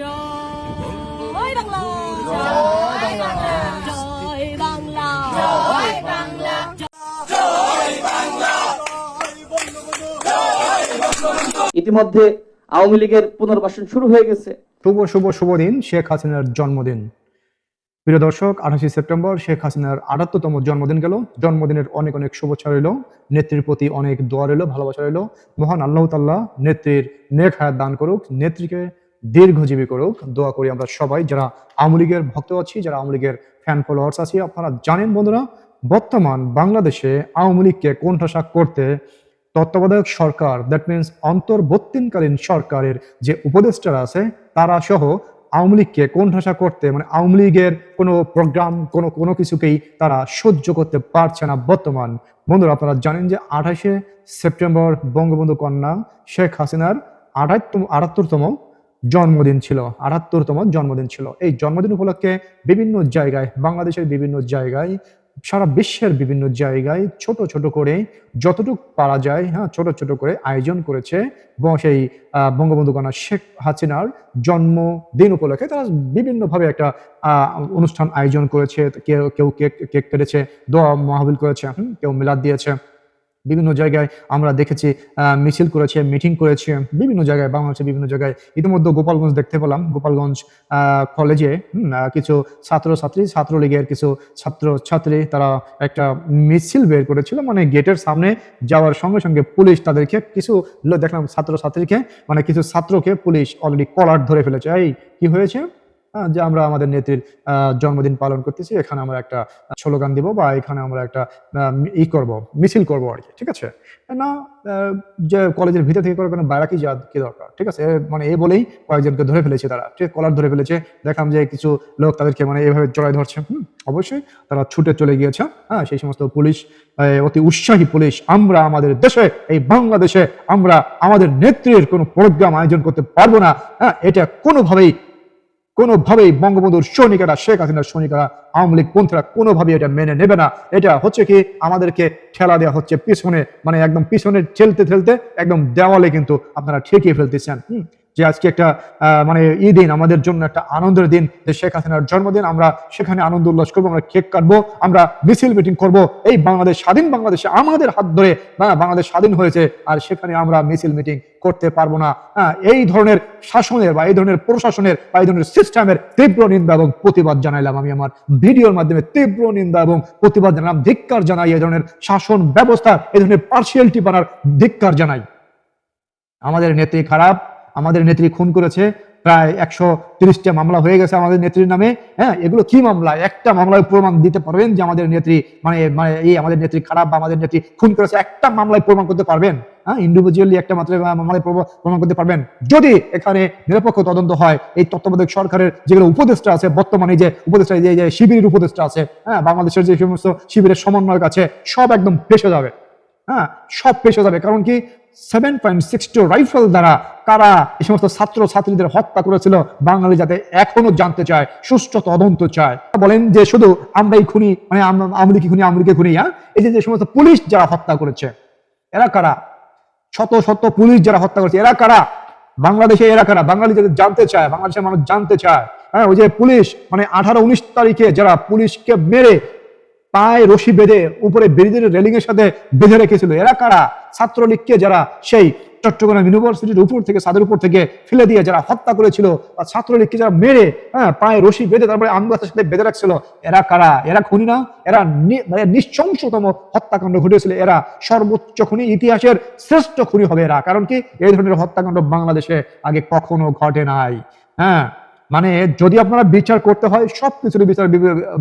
জয় বাংলা জয় বাংলা জয় বাংলা জয় বাংলা ইতিমধ্যে আওয়ামী লীগের পুনর্বাসন শুরু হয়ে গেছে। শুভ শুভ শুভ দিন শেখ হাসিনার জন্মদিন। প্রিয় দর্শক আঠাশে সেপ্টেম্বর শেখ হাসিনার আটাত্তরতম জন্মদিন গেল। জন্মদিনের অনেক অনেক শুভেচ্ছা রইল নেত্রীর প্রতি অনেক দোয়া রইল ভালোবাসা রইল। মহান আল্লাহ তাল্লাহ নেত্রীর নেক হায়াত দান করুক নেত্রীকে দীর্ঘজীবী করুক, দোয়া করি আমরা সবাই যারা আওয়ামী লীগের ভক্ত আছি, যারা আওয়ামী লীগের ফ্যান ফলোয়ার্স আছি, আপনারা জানেন বন্ধুরা, বর্তমান বাংলাদেশে আওয়ামী লীগকে কোণঠাসা করতে তত্ত্বাবধায়ক সরকার দ্যাট মিনস অন্তর্বর্তীকালীন সরকারের যে উপদেষ্টারা আছে, তারা সহ আওয়ামী লীগকে কোণঠাসা করতে মানে আওয়ামী লীগের কোনো প্রোগ্রাম কোনো কোনো কিছুকেই তারা সহ্য করতে পারছে না বর্তমান। বন্ধুরা, আপনারা জানেন যে আঠাশে সেপ্টেম্বর বঙ্গবন্ধু কন্যা শেখ হাসিনার আঠাত্তম আটাত্তরতম জন্মদিন ছিল, আটাত্তরতম জন্মদিন ছিল। এই জন্মদিন উপলক্ষে বিভিন্ন জায়গায়, বাংলাদেশের বিভিন্ন জায়গায়, সারা বিশ্বের বিভিন্ন জায়গায় ছোট ছোট করে যতটুকু পারা যায় হ্যাঁ ছোট ছোট করে আয়োজন করেছে সেই বঙ্গবন্ধু কন্যা শেখ হাসিনার জন্মদিন উপলক্ষে তারা বিভিন্নভাবে একটা অনুষ্ঠান আয়োজন করেছে। কেউ কেউ কেক কেক কেটেছে, দোয়া মাহবিল করেছে কেউ মিলাদ দিয়েছে। বিভিন্ন জায়গায় আমরা দেখেছি মিছিল করেছে মিটিং করেছে, বিভিন্ন জায়গায়, বাংলাদেশের বিভিন্ন জায়গায়। ইতিমধ্যে গোপালগঞ্জ দেখতে পেলাম। গোপালগঞ্জ কলেজে কিছু ছাত্রছাত্রী, ছাত্রলীগের কিছু ছাত্র ছাত্রী তারা একটা মিছিল বের করেছিল। মানে গেটের সামনে যাওয়ার সঙ্গে সঙ্গে পুলিশ তাদেরকে কিছু দেখলাম ছাত্রছাত্রীকে মানে কিছু ছাত্রকে পুলিশ অলরেডি কলার ধরে ফেলেছে। এই, কি হয়েছে? যে আমরা আমাদের নেত্রীর জন্মদিন পালন করতেছি এখানে আমরা একটা স্লোগান দিব বা এখানে আমরা একটা ই করব মিছিল করব আর কি ঠিক আছে? না যে কলেজের ভিতর থেকে করে কোনো বাইরে কি যা কি দরকার ঠিক আছে? মানে এ বলেই কয়েকজনকে ধরে ফেলেছে তারা ঠিক কলার ধরে ফেলেছে দেখলাম যে কিছু লোক তাদেরকে মানে এভাবে জড়াই ধরছে হুম, অবশ্যই তারা ছুটে চলে গিয়েছে হ্যাঁ সেই সমস্ত পুলিশ অতি উৎসাহী পুলিশ আমরা আমাদের দেশে এই বাংলাদেশে আমরা আমাদের নেত্রীর কোনো প্রোগ্রাম আয়োজন করতে পারব না হ্যাঁ এটা কোনোভাবেই কোনোভাবেই বঙ্গবন্ধুর সৈনিকেরা, শেখ হাসিনার সৈনিকেরা, আওয়ামী লীগ পন্থীরা কোনোভাবেই এটা মেনে নেবে না। এটা হচ্ছে কি, আমাদেরকে ঠেলা দেওয়া হচ্ছে পিছনে মানে একদম পিছনে ঠেলতে ঠেলতে একদম দেওয়ালে কিন্তু আপনারা ঠেকিয়ে ফেলতেছেন। যে আজকে একটা মানে ই দিন আমাদের জন্য একটা আনন্দের দিন যে শেখ হাসিনার জন্মদিন আমরা সেখানে আনন্দ উল্লাস করব আমরা কেক কাটবো আমরা মিছিল মিটিং করব। এই বাংলাদেশ স্বাধীন বাংলাদেশে আমাদের হাত ধরে হ্যাঁ, বাংলাদেশ স্বাধীন হয়েছে আর সেখানে আমরা মিছিল মিটিং করতে পারব না। হ্যাঁ, এই ধরনের শাসনের বা এই ধরনের প্রশাসনের বা এই ধরনের সিস্টেমের তীব্র নিন্দা এবং প্রতিবাদ জানাইলাম আমি আমার ভিডিওর মাধ্যমে। তীব্র নিন্দা এবং প্রতিবাদ জানালাম ধিক্কার জানাই এই ধরনের শাসন ব্যবস্থা এই ধরনের পার্সিয়ালিটি বানার ধিক্কার জানাই। আমাদের নেত্রী খারাপ আমাদের নেত্রী খুন করেছে, প্রায় একশো তিরিশটা মামলা হয়ে গেছে আমাদের নেত্রীর নামে। হ্যাঁ এগুলো কি মামলা? একটা মামলায় প্রমাণ দিতে পারবেন যে আমাদের নেত্রী মানে মানে এই আমাদের নেত্রী খারাপ বা আমাদের নেত্রী খুন করেছে, একটা মামলায় প্রমাণ করতে পারবেন। হ্যাঁ ইন্ডিভিজুয়ালি একটা মাত্র মামলায় প্রমাণ করতে পারবেন। যদি এখানে নিরপেক্ষ তদন্ত হয়, এই তত্ত্বাবধায়ক সরকারের যেগুলো উপদেষ্টা আছে, বর্তমানে যে উপদেষ্টা যে যে শিবিরের উপদেষ্টা আছে হ্যাঁ বাংলাদেশের যে সমস্ত শিবিরের সমন্বয়ক আছে, সব একদম ফেসে যাবে। হ্যাঁ সব ফেসে যাবে। কারণ কি seven point six two rifle দ্বারা কারা? এই সমস্ত ছাত্র ছাত্রীদের হত্যা করেছিল। বাঙালি যাতে এখনও জানতে চায়, সুষ্ঠু তদন্ত চায়। বলেন যে শুধু আমরাই খুনি মানে আম- আমলিকি খুনি আমলিকে খুনি হ্যাঁ? এই যে সমস্ত পুলিশ যারা হত্যা করেছে, এরা কারা? শত শত পুলিশ যারা হত্যা করেছে, এরা কারা? বাংলাদেশে এরা কারা? বাঙালি যাদের জানতে চায়, বাংলাদেশের মানুষ জানতে চায় হ্যাঁ? ওই যে পুলিশ মানে আঠারো, উনিশ তারিখে যারা পুলিশকে মেরে পায়ে রশি বেঁধে উপরে বেরিদের রেলিং এর সাথে বেঁধে রেখেছিল, এরা কারা? ছাত্রলীগকে যারা সেই চট্টগ্রাম ইউনিভার্সিটির উপর থেকে সাদের উপর থেকে ফেলে দিয়ে যারা হত্যা করেছিল বা ছাত্রলীগকে যারা মেরে হ্যাঁ পায়ে রশি বেঁধে তারপরে আমগাছের সাথে বেঁধে রাখছিল, এরা কারা? এরা খুনি না? এরা মানে নিঃশংসতম হত্যাকাণ্ড ঘটেছিল। এরা সর্বোচ্চ খুনি, ইতিহাসের শ্রেষ্ঠ খুনি হবে এরা। কারণ কি? এই ধরনের হত্যাকাণ্ড বাংলাদেশে আগে কখনো ঘটে নাই। হ্যাঁ। মানে যদি আপনারা বিচার করতে হয় সব কিছুর বিচার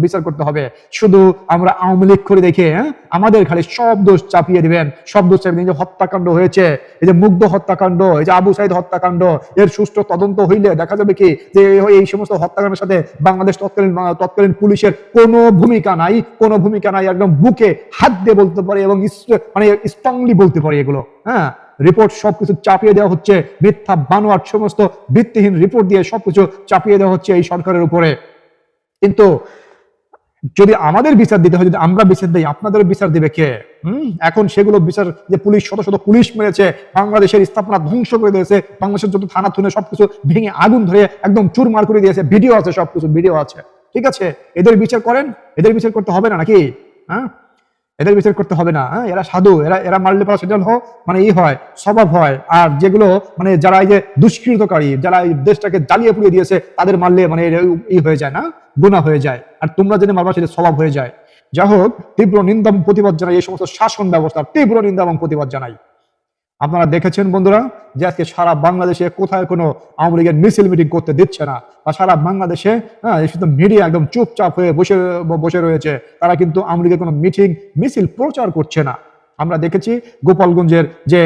বিচার করতে হবে। শুধু আমরা আওয়ামী লীগ করে দেখে হ্যাঁ? আমাদের খালি সব দোষ চাপিয়ে দিবেন। সব দোষ চাপিয়ে যে হত্যাকাণ্ড হয়েছে, এই যে মুগ্ধ হত্যাকাণ্ড, এই যে আবু সাইদ হত্যাকাণ্ড, এর সুষ্ঠু তদন্ত হইলে দেখা যাবে কি যে এই সমস্ত হত্যাকাণ্ডের সাথে বাংলাদেশ তৎকালীন তৎকালীন পুলিশের কোনো ভূমিকা নাই, কোনো ভূমিকা নাই, একদম বুকে হাত দিয়ে বলতে পারে এবং মানে স্ট্রংলি বলতে পারে এগুলো হ্যাঁ? রিপোর্ট সবকিছু চাপিয়ে দেওয়া হচ্ছে। মিথ্যা বানোয়ার সমস্ত ভিত্তিহীন রিপোর্ট দিয়ে সবকিছু চাপিয়ে দেওয়া হচ্ছে এই সরকারের উপরে। কিন্তু যদি আমাদের বিচার দিতে হয়, যদি আমরা বিচার দিই, আপনাদের বিচার দিবে কে? হুম? এখন সেগুলো বিচার যে পুলিশ, শত শত পুলিশ মেরেছে, বাংলাদেশের স্থাপনা ধ্বংস করে দিয়েছে, বাংলাদেশের যত থানা থুনে সবকিছু ভেঙে আগুন ধরে একদম চুরমার করে দিয়েছে ভিডিও আছে সবকিছু ভিডিও আছে। ঠিক আছে? এদের বিচার করেন? এদের বিচার করতে হবে না নাকি? হ্যাঁ? এদের বিচার করতে হবে না হ্যাঁ? এরা সাধু, এরা এরা মারলে পরে সেটা মানে ই হয়, স্বভাব হয়। আর যেগুলো মানে যারা এই যে দুষ্কৃতকারী, যারা এই দেশটাকে জ্বালিয়ে পুড়িয়ে দিয়েছে, তাদের মারলে মানে ই হয়ে যায় না, গুণা হয়ে যায়। আর তোমরা জেনে মারবা সেটা স্বভাব হয়ে যায়। যাই হোক, তীব্র নিন্দা প্রতিবাদ জানাই এই সমস্ত শাসন ব্যবস্থার, তীব্র নিন্দা এবং প্রতিবাদ জানাই। আপনারা দেখেছেন বন্ধুরা যে আজকে সারা বাংলাদেশে কোথায় কোনো আওয়ামী লীগের মিছিল মিটিং করতে দিচ্ছে না? বা সারা বাংলাদেশে হ্যাঁ শুধু মিডিয়া একদম চুপচাপ হয়ে বসে বসে রয়েছে। তারা কিন্তু আওয়ামী লীগের কোনো মিটিং মিছিল প্রচার করছে না। আমরা দেখেছি গোপালগঞ্জের যে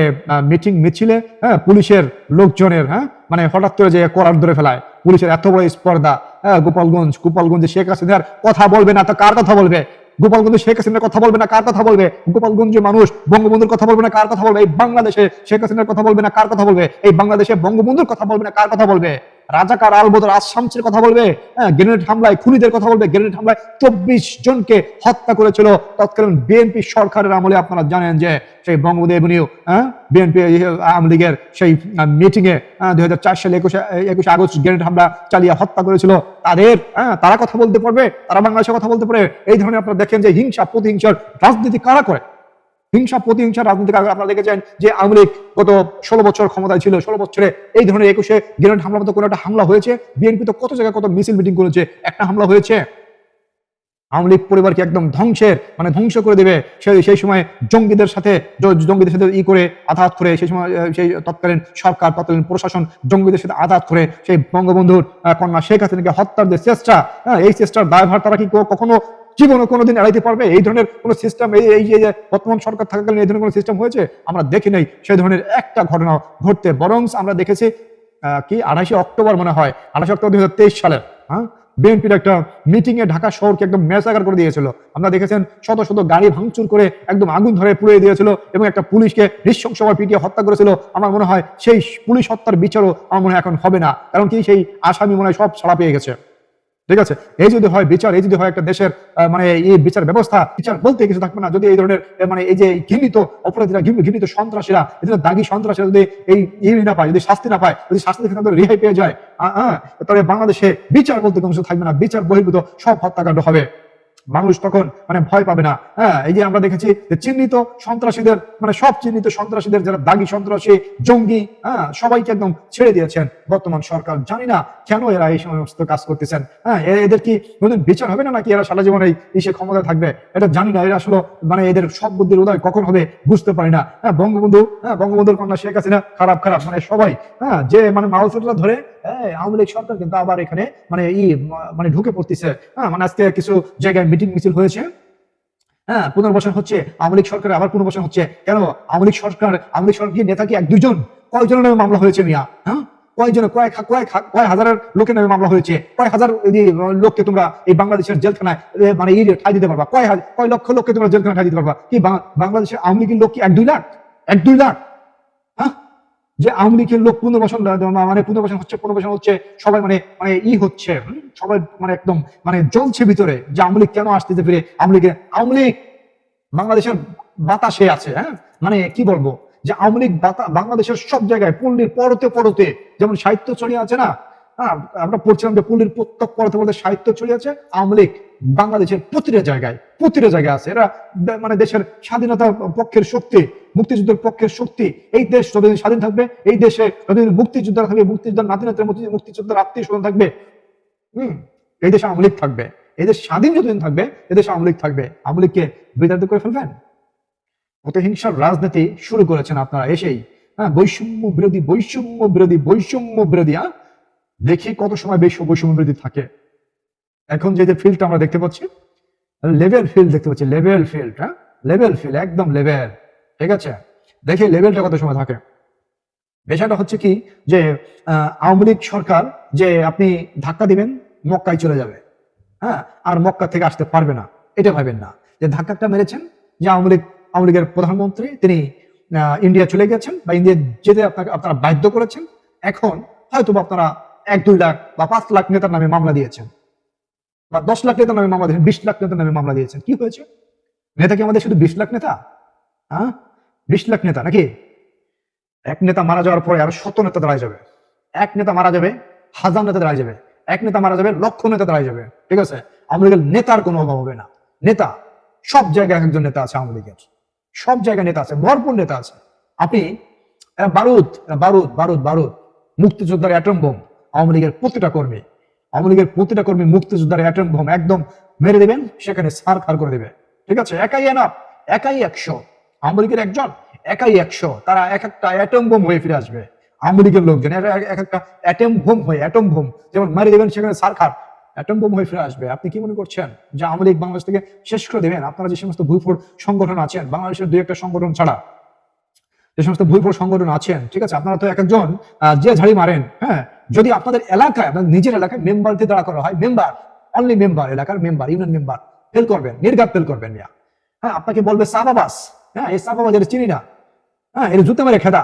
মিটিং মিছিলে হ্যাঁ পুলিশের লোকজনের হ্যাঁ মানে হঠাৎ করে যে করার ধরে ফেলায়। পুলিশের এত বড় স্পর্ধা। হ্যাঁ গোপালগঞ্জ, গোপালগঞ্জে শেখ হাসিনার কথা বলবে না তো কার কথা বলবে? গোপালগঞ্জে শেখ হাসিনার কথা বলবে না, কার কথা বলবে? গোপালগঞ্জের মানুষ বঙ্গবন্ধুর কথা বলবে না, কার কথা বলবে? এই বাংলাদেশে শেখ হাসিনার কথা বলবে না, কার কথা বলবে? এই বাংলাদেশে বঙ্গবন্ধুর কথা বলবে না, কার কথা বলবে? রাজাকার আলবদর আসামসের কথা বলবে হ্যাঁ গ্রেনেড হামলায়, খুনিদের কথা বলবে, গ্রেনেড হামলায় চব্বিশ জনকে হত্যা করেছিল। তৎকালীন বিএনপি সরকারের আমলে আপনারা জানেন যে সেই বঙ্গবন্ধু হ্যাঁ বিএনপি আওয়ামী লীগের সেই মিটিং এ দুই হাজার চার সালে একুশে একুশে আগস্ট গ্রেনেড হামলা চালিয়ে হত্যা করেছিল। তাদের হ্যাঁ তারা কথা বলতে পারবে, তারা বাংলাদেশে কথা বলতে পারে। এই ধরনের আপনারা দেখেন যে হিংসা, প্রতিহিংসার রাজনীতি কারা করে? হিংসা প্রতিহিংসা রাজনীতি কারা আপনারা দেখেছেন যে আওয়ামী লীগ গত ষোলো বছর ক্ষমতায় ছিল ষোলো বছরে এই ধরনের একুশে গ্রেনেড হামলা মতো কোনো একটা হামলা হয়েছে? বিএনপি তো কত জায়গায় কত মিছিল মিটিং করেছে একটা হামলা হয়েছে? আওয়ামী লীগ পরিবারকে একদম ধ্বংসের মানে ধ্বংস করে দেবে। সেই সেই সময় জঙ্গিদের সাথে জঙ্গিদের সাথে ই করে আঘাত করে সেই সময় সেই তৎকালীন সরকার তৎকালীন প্রশাসন জঙ্গিদের সাথে আঘাত করে সেই বঙ্গবন্ধুর কন্যা শেখ হাসিনাকে হত্যার যে চেষ্টা হ্যাঁ, এই চেষ্টার দায়ভার তারা কি কখনো জীবনে কোনোদিন এড়াইতে পারবে? এই ধরনের কোনো সিস্টেম এই এই যে বর্তমান সরকার থাকাকালীন এই ধরনের কোনো সিস্টেম হয়েছে? আমরা দেখি নাই সেই ধরনের একটা ঘটনা ঘটতে। বরং আমরা দেখেছি কি আঠাশে অক্টোবর মনে হয়, আঠাশে অক্টোবর দুই হাজার তেইশ সালে হ্যাঁ? বিএনপির একটা মিটিং এ ঢাকা শহরকে একদম মেসাকার করে দিয়েছিল। আমরা দেখেছেন শত শত গাড়ি ভাঙচুর করে একদম আগুন ধরে পুড়িয়ে দিয়েছিল এবং একটা পুলিশকে নৃশংসভাবে পিটিয়ে হত্যা করেছিল। আমার মনে হয় সেই পুলিশ হত্যার বিচারও আমার মনে হয় এখন হবে না। কারণ কি সেই আসামি মনে হয় সব ছাড়া পেয়ে গেছে। ঠিক আছে? এই যদি হয় বিচার, এই যদি হয় একটা দেশের মানে এই বিচার ব্যবস্থা, বিচার বলতে কিছু থাকবে না। যদি এই ধরনের মানে এই যে ঘৃণিত অপরাধীরা ঘৃণিত সন্ত্রাসীরা, এই ধরনের দাগি সন্ত্রাসীরা যদি এই ইয়ে না পায়, যদি শাস্তি না পায়, যদি শাস্তি থেকে তাদের রেহাই পেয়ে যায় তাহলে বাংলাদেশে বিচার বলতে কোনো কিছু থাকবে না। বিচার বহির্ভূত সব হত্যাকাণ্ড হবে। মানুষ তখন মানে ভয় পাবে না। হ্যাঁ এই যে আমরা দেখেছি যে চিহ্নিত সন্ত্রাসীদের মানে সব চিহ্নিত সন্ত্রাসীদের যারা দাগি সন্ত্রাসী, জঙ্গি হ্যাঁ সবাইকে একদম ছেড়ে দিয়েছেন। বর্তমান সরকার জানি না কেন এরা এই সমস্ত কাজ করতেছেন। হ্যাঁ এদের কি কোনদিন বিচার হবে না নাকি এরা সারা জীবন এই ইসে ক্ষমতা থাকবে? এটা জানি না। এরা আসলে মানে এদের সব বুদ্ধির উদয় কখন হবে বুঝতে পারি না। হ্যাঁ বঙ্গবন্ধু হ্যাঁ বঙ্গবন্ধুর কন্যা শেখ হাসিনা খারাপ খারাপ। মানে সবাই হ্যাঁ যে মানে মাউসটা ধরে হ্যাঁ আওয়ামী লীগ সরকার কিন্তু আবার এখানে মানে ই মানে ঢুকে পড়তেছে। হ্যাঁ মানে আজকে কিছু জায়গায় মিটিং মিছিল হয়েছে। হ্যাঁ পুনর্বাসন হচ্ছে আওয়ামী সরকার আবার পুনর্বাসন হচ্ছে কেন? আওয়ামী সরকার, আওয়ামী লীগ সরকার নেতা কি এক দুজন কয়জনের নামে মামলা হয়েছে মিয়া? হ্যাঁ? কয়জন, কয়েক কয়েক কয় হাজারের লোকের নামে মামলা হয়েছে। কয় হাজার লোককে তোমরা এই বাংলাদেশের জেলখানায় মানে ই ঠাই দিতে পারবা। কয় কয় লক্ষ লোককে তোমরা জেলখানায় ঠাই দিতে পারবা? কি বাংলাদেশের আওয়ামী লীগের লোক কি এক দুই লাখ? এক দুই লাখ। যে আওয়ামী লীগের লোক পুনর্বাসন মানে পুনর্বাসন হচ্ছে পুনর্বাসন হচ্ছে, সবাই মানে মানে ই হচ্ছে সবাই মানে একদম মানে জ্বলছে ভিতরে যে আওয়ামী লীগ কেন আসতেছে ফিরে? আওয়ামী লীগের, আওয়ামী লীগ বাংলাদেশের বাতাসে আছে হ্যাঁ? মানে কি বলব? যে আওয়ামী লীগ বাংলাদেশের সব জায়গায়, পল্লীর পরতে পরতে, যেমন সাহিত্য ছড়িয়ে আছে না হ্যাঁ আমরা পড়ছিলাম যে পল্লীর প্রত্যেক পরতে পরতে সাহিত্য ছড়িয়ে আছে, আওয়ামী লীগ বাংলাদেশের প্রতিটা জায়গায় প্রতিটা জায়গায় আছে। এরা মানে দেশের স্বাধীনতা পক্ষের শক্তি, মুক্তিযুদ্ধের পক্ষের শক্তি, এই দেশ যতদিন স্বাধীন থাকবে, এই দেশে যতদিন মুক্তিযোদ্ধা থাকবে, মুক্তিযোদ্ধার নাতিনাতের মুক্তিযোদ্ধার আত্মীয় স্বজন থাকবে, হম, এই দেশে আওয়ামী লীগ থাকবে। এই দেশ স্বাধীন যতদিন থাকবে এদেশে আওয়ামী লীগ থাকবে। আওয়ামী লীগকে বিতাড়িত করে ফেলবেন? প্রতিহিংসার রাজনীতি শুরু করেছেন আপনারা এসেই। হ্যাঁ বৈষম্য বিরোধী বৈষম্য বিরোধী বৈষম্য বিরোধী হ্যাঁ? দেখি কত সময় বেশ বৈষম্য বিরোধী থাকে। এখন যে যে ফিল্ডটা আমরা দেখতে পাচ্ছি লেভেল ফিল্ড দেখতে পাচ্ছি লেভেল ফিল্ড হ্যাঁ? লেভেল ফিল্ড একদম লেভেল ঠিক আছে? দেখি লেভেলটা কত সময় থাকে। বিষয়টা হচ্ছে কি যে আওয়ামী লীগ সরকার যে আপনি ধাক্কা দিবেন, মক্কায় চলে যাবে হ্যাঁ? আর মক্কা থেকে আসতে পারবে না, এটা ভাবেন না। যে ধাক্কাটা মেরেছেন, যে আওয়ামী লীগ, আওয়ামী লীগের প্রধানমন্ত্রী, তিনি ইন্ডিয়া চলে গেছেন বা ইন্ডিয়া যেতে আপনাকে, আপনারা বাধ্য করেছেন, এখন হয়তো আপনারা এক, দুই লাখ বা পাঁচ লাখ নেতার নামে মামলা দিয়েছেন। বা দশ লাখ নেতার নামে মামলা দিয়েছেন, বিশ লাখ নেতার নামে মামলা দিয়েছেন। কি হয়েছে? নেতা কি আমাদের শুধু বিশ লাখ নেতা? হ্যাঁ? বিশ লাখ নেতা নাকি? এক নেতা মারা যাওয়ার পরে আরও শত নেতা দাঁড়ায় যাবে। এক নেতা মারা যাবে, হাজার নেতা দাঁড়ায় যাবে। এক নেতা মারা যাবে, লক্ষ নেতা দাঁড়ায় যাবে। ঠিক আছে? লীগের নেতার কোনো অভাব হবে না। নেতা, সব জায়গায় একজন নেতা আছে লীগের। সব জায়গায় নেতা আছে, ভরপুর নেতা আছে। আপনি বারুদ বারুদ বারুদ বারুদ। মুক্তিযোদ্ধার অ্যাটম বোম। আওয়ামী লীগের প্রতিটা কর্মী, আওয়ামী লীগের প্রতিটা কর্মী মুক্তিযোদ্ধার অ্যাটম বোম একদম মেরে দেবেন, সেখানে সার খার করে দেবে। ঠিক আছে? একাই এনা একাই একশো। আওয়ামী লীগের একজন, একাই একশো। তারা এক একটা অ্যাটম বোম হয়ে ফিরে আসবে। আওয়ামী লীগের লোকজন এক একটা অ্যাটম বোম হয়ে অ্যাটম বোম যেমন মেরে দেবেন, সেখানে সার খার অ্যাটম বোম হয়ে ফিরে আসবে। আপনি কি মনে করছেন যে আওয়ামী লীগ বাংলাদেশ থেকে শেষ করে দেবেন? আপনারা যে সমস্ত ভূফোর সংগঠন আছেন, বাংলাদেশের দুই একটা সংগঠন ছাড়া, যে সমস্ত ভূফোর সংগঠন আছেন, ঠিক আছে? আপনারা তো এক একজন যে ঝাড়ি মারেন হ্যাঁ? যদি আপনাদের এলাকায়, আপনাদের নিজের এলাকায় মেম্বার দিয়ে দাঁড়া করা হয় মেম্বার অনলি মেম্বার এলাকার মেম্বার ইউনিয়ন মেম্বার ফেল করবেন, নির্গাত ফেল করবেন ইয়া। হ্যাঁ আপনাকে বলবে সাবাবাস হ্যাঁ এই সাবাবাস এটা চিনি না। হ্যাঁ এর জুতে মেরে খেদা।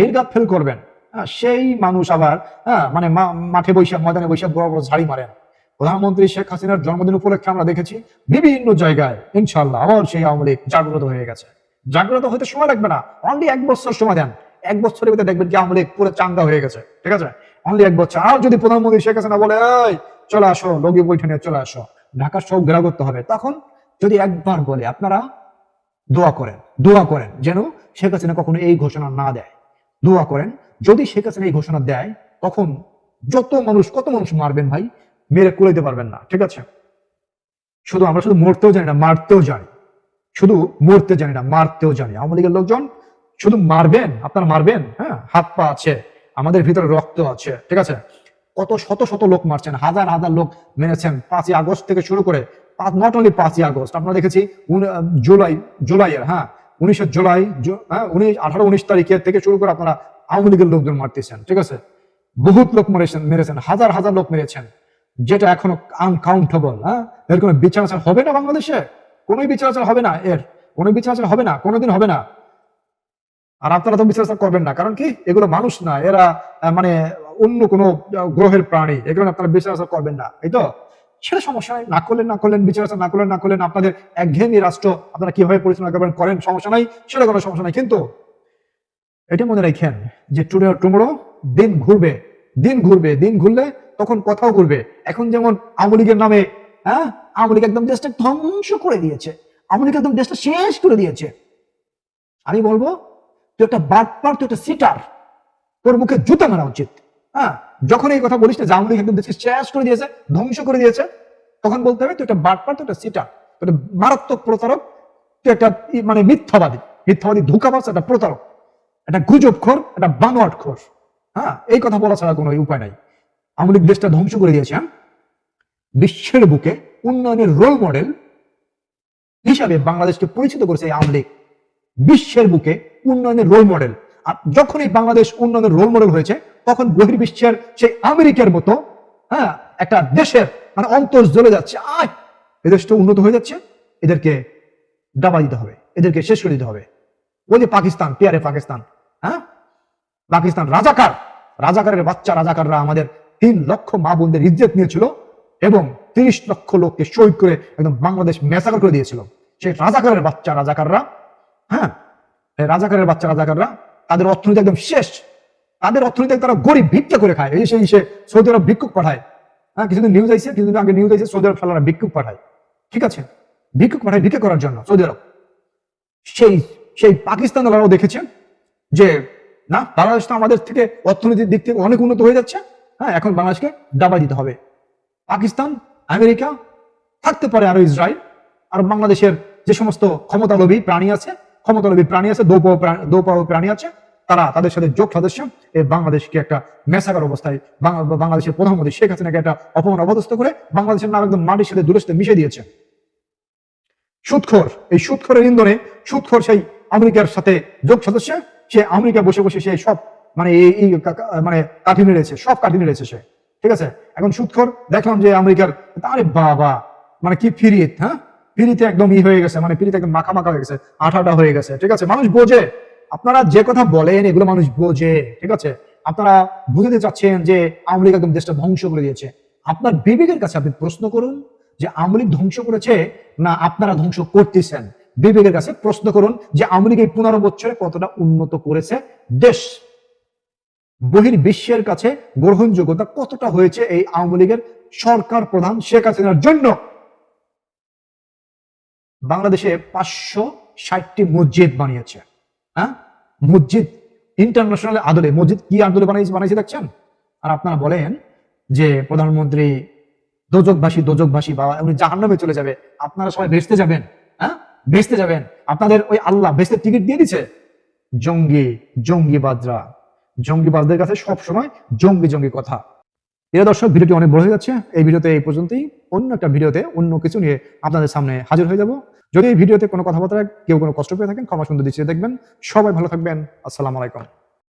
নির্গাত ফেল করবেন। হ্যাঁ সেই মানুষ আবার হ্যাঁ মানে মাঠে বৈশাখ, ময়দানে বৈশাখ, বড় বড় ঝাড়ি মারেন। প্রধানমন্ত্রী শেখ হাসিনার জন্মদিন উপলক্ষে আমরা দেখেছি বিভিন্ন জায়গায় ইনশাল্লাহ আবার সেই আওয়ামী লীগ জাগ্রত হয়ে গেছে। জাগ্রত হতে সময় লাগবে না। অনলি এক বছর সময় দেন। এক বছরের ভিতরে দেখবেন কি আওয়ামী লীগ পুরো চাঙ্গা হয়ে গেছে। ঠিক আছে? অনলি এক বছর। আর যদি প্রধানমন্ত্রী শেখ হাসিনা বলে চলে আসো, লগি বৈঠে নিয়ে চলে আসো, ঢাকার সব ঘেরাও করতে হবে। তখন যদি একবার বলে, আপনারা দোয়া করেন দোয়া করেন যেন শেখ হাসিনা কখনো এই ঘোষণা না দেয়। দোয়া করেন, যদি শেখ হাসিনা এই ঘোষণা দেয়, তখন যত মানুষ, কত মানুষ মারবেন ভাই? মেরে কুলাইতে পারবেন না, ঠিক আছে? শুধু আমরা শুধু মরতেও জানি না, মারতেও জানি। শুধু মরতে জানি না, মারতেও জানি। আওয়ামী লীগের লোকজন শুধু মারবেন, আপনারা মারবেন হ্যাঁ? হাত পা আছে। আমাদের ভিতরে রক্ত আছে, ঠিক আছে? কত শত শত লোক মারছেন, হাজার হাজার লোক মেরেছেন পাঁচই আগস্ট থেকে শুরু করে নট অনলি পাঁচই আগস্ট, আমরা দেখেছি জুলাই, জুলাইয়ের হ্যাঁ উনিশে জুলাই হ্যাঁ উনিশ, আঠারো, উনিশ তারিখের থেকে শুরু করে আপনারা আওয়ামী লীগের লোকজন মারতেছেন, ঠিক আছে? বহুত লোক মেরেছেন মেরেছেন, হাজার হাজার লোক মেরেছেন, যেটা এখনও আনকাউন্টেবল হ্যাঁ? এর কোনো বিচার আচার হবে না বাংলাদেশে? কোনো বিচার আচার হবে না এর, কোনো বিচার আচার হবে না, কোনোদিন হবে না। আর আপনারা তো আচার করবেন না। কারণ কি? এগুলো মানুষ না। এরা মানে অন্য কোনো গ্রহের প্রাণী। এগুলো আপনারা আচার করবেন না। এই তো? সেটা সমস্যা নাই। না করলেন না করলেন বিচার না করলেন না করলেন, আপনাদের একঘেয়েমি রাষ্ট্র আপনারা কীভাবে পরিচালনা করবেন করেন, সমস্যা নাই। সেটা কোনো সমস্যা নাই। কিন্তু এটা মনে রাখেন যে টুডে টুমোরো দিন ঘুরবে। দিন ঘুরবে। দিন ঘুরলে তখন কথাও ঘুরবে। এখন যেমন আওয়ামী লীগের নামে হ্যাঁ? আওয়ামী একদম দেশটা ধ্বংস করে দিয়েছে। আওয়ামী একদম দেশটা শেষ করে দিয়েছে। আমি বলব তুই একটা বাটপার তুই একটা সিটার তোর মুখে জুতা মারা উচিত। হ্যাঁ যখন এই কথা বলিস না আওয়ামী একদম দেশকে শেষ করে দিয়েছে, ধ্বংস করে দিয়েছে। তখন বলতে হবে, তুই একটা বাটপার তুই একটা সিটার তুই মারাত্মক প্রতারক, তুই একটা মানে মিথ্যাবাদী। মিথ্যাবাদী ধোকাবাজ, একটা প্রতারক। একটা গুজব খোর একটা বানোয়াট খোর হ্যাঁ এই কথা বলা ছাড়া কোনো উপায় নাই। আওয়ামী দেশটা ধ্বংস করে দিয়েছে হ্যাঁ? বিশ্বের বুকে উন্নয়নের রোল মডেল হিসাবে বাংলাদেশকে পরিচিত করেছে আওয়ামী লীগ। বিশ্বের বুকে উন্নয়নের রোল মডেল আর যখন এই বাংলাদেশ উন্নয়নের রোল মডেল হয়েছে, তখন বহির্বিশ্বের সেই আমেরিকার মতো হ্যাঁ একটা দেশের মানে অন্তর জ্বলে যাচ্ছে। আয় এই দেশটা উন্নত হয়ে যাচ্ছে, এদেরকে ডাবা দিতে হবে, এদেরকে শেষ করে দিতে হবে। ওই যে পাকিস্তান, পেয়ারে পাকিস্তান হ্যাঁ? পাকিস্তান রাজাকার রাজাকারের বাচ্চা রাজাকাররা আমাদের তিন লক্ষ মা বোনদের ইজ্জত নিয়েছিল এবং তিরিশ লক্ষ লোককে শহীদ করে একদম বাংলাদেশ মেসাকার করে দিয়েছিল। সেই রাজাকারের বাচ্চা রাজাকাররা হ্যাঁ? রাজাকারের বাচ্চা রাজাকাররা, তাদের অর্থনীতি একদম শেষ। তাদের অর্থনীতি তারা গরিব ভিক্ষা করে খায়। এই সেই সে সৌদি আরব ভিক্ষুক পাঠায়। হ্যাঁ কিছুদিন নিউজ আইছে, কিছুদিন আগে নিউজ আইছে, সৌদি আরব সালারা ভিক্ষুক পাঠায়। ঠিক আছে? ভিক্ষুক পাঠায় ভিক্ষা করার জন্য সৌদি আরব। সেই সেই পাকিস্তান ওরাও দেখেছে যে, না, বাংলাদেশ তো আমাদের থেকে অর্থনীতির দিক থেকে অনেক উন্নত হয়ে যাচ্ছে। হ্যাঁ এখন বাংলাদেশকে দাবা দিতে হবে। পাকিস্তান, আমেরিকা, থাকতে পারে আরও ইসরায়েল। আর বাংলাদেশের যে সমস্ত ক্ষমতালোভী প্রাণী আছে ক্ষমতালোভী প্রাণী আছে দৌপাও প্রাণী আছে, তারা তাদের সাথে যোগ সদস্য। এই বাংলাদেশকে একটা মেসাগার অবস্থায় বাংলাদেশের প্রধানমন্ত্রী শেখ হাসিনাকে একটা অপমান অবদস্থ করে বাংলাদেশের নাম একদম মাটির সাথে দূরের সাথে মিশে দিয়েছে। সুৎখোর, এই সুৎখোরের ইন্ধনে, সুৎখোর সেই আমেরিকার সাথে যোগ সদস্য, সে আমেরিকা বসে বসে সে সব মানে এই মানে কাঠি নেড়েছে, সব কাঠি নেড়েছে সে। ঠিক আছে? এখন সুৎখোর, দেখলাম যে আমেরিকার, আরে বাবা মানে কি ফিরিয়ে হ্যাঁ? ফিরিতে একদম ই হয়ে গেছে মানে ফিরিতে একদম মাখা মাখা হয়ে গেছে, আঠাটা হয়ে গেছে, ঠিক আছে? মানুষ বোঝে। আপনারা যে কথা বলেন, এগুলো মানুষ বোঝে, ঠিক আছে? আপনারা বুঝাতে চাচ্ছেন যে আওয়ামী লীগ একদম দেশটা ধ্বংস করে দিয়েছে। আপনার বিবেকের কাছে আপনি প্রশ্ন করুন যে আওয়ামী লীগ ধ্বংস করেছে না আপনারা ধ্বংস করতেছেন? বিবেকের কাছে প্রশ্ন করুন যে আওয়ামী লীগ এই পনেরো বছরে কতটা উন্নত করেছে? দেশ বহির বিশ্বের কাছে গ্রহণযোগ্যতা কতটা হয়েছে এই আওয়ামী লীগের সরকার প্রধান শেখ হাসিনার জন্য? বাংলাদেশে পাঁচশো ষাটটি মসজিদ বানিয়েছে। হ্যাঁ? মসজিদ ইন্টারন্যাশনাল আদলে। মসজিদ কি আদলে বানিয়েছে বানিয়েছে দেখছেন? আর আপনারা বলেন যে প্রধানমন্ত্রী দোজকবাসী দোজকবাসী বা উনি জাহান্নামে চলে যাবে, আপনারা সবাই বেসতে যাবেন হ্যাঁ? বেসতে যাবেন। আপনাদের ওই আল্লাহ বেসতে টিকিট দিয়ে দিছে জঙ্গি, জঙ্গিবাদরা। জঙ্গিবাদদের কাছে সব সময় জঙ্গি জঙ্গি কথা। প্রিয় দর্শক, ভিডিওটি অনেক বড় হয়ে যাচ্ছে। এই ভিডিওতে এই পর্যন্তই। অন্য একটা ভিডিওতে অন্য কিছু নিয়ে আপনাদের সামনে হাজির হয়ে যাব। যদি এই ভিডিওতে কোনো কথাবার্তা কেউ কোনো কষ্ট পেয়ে থাকেন, ক্ষমা সুন্দর দৃষ্টিতে দেখবেন। সবাই ভালো থাকবেন। আসসালামু আলাইকুম।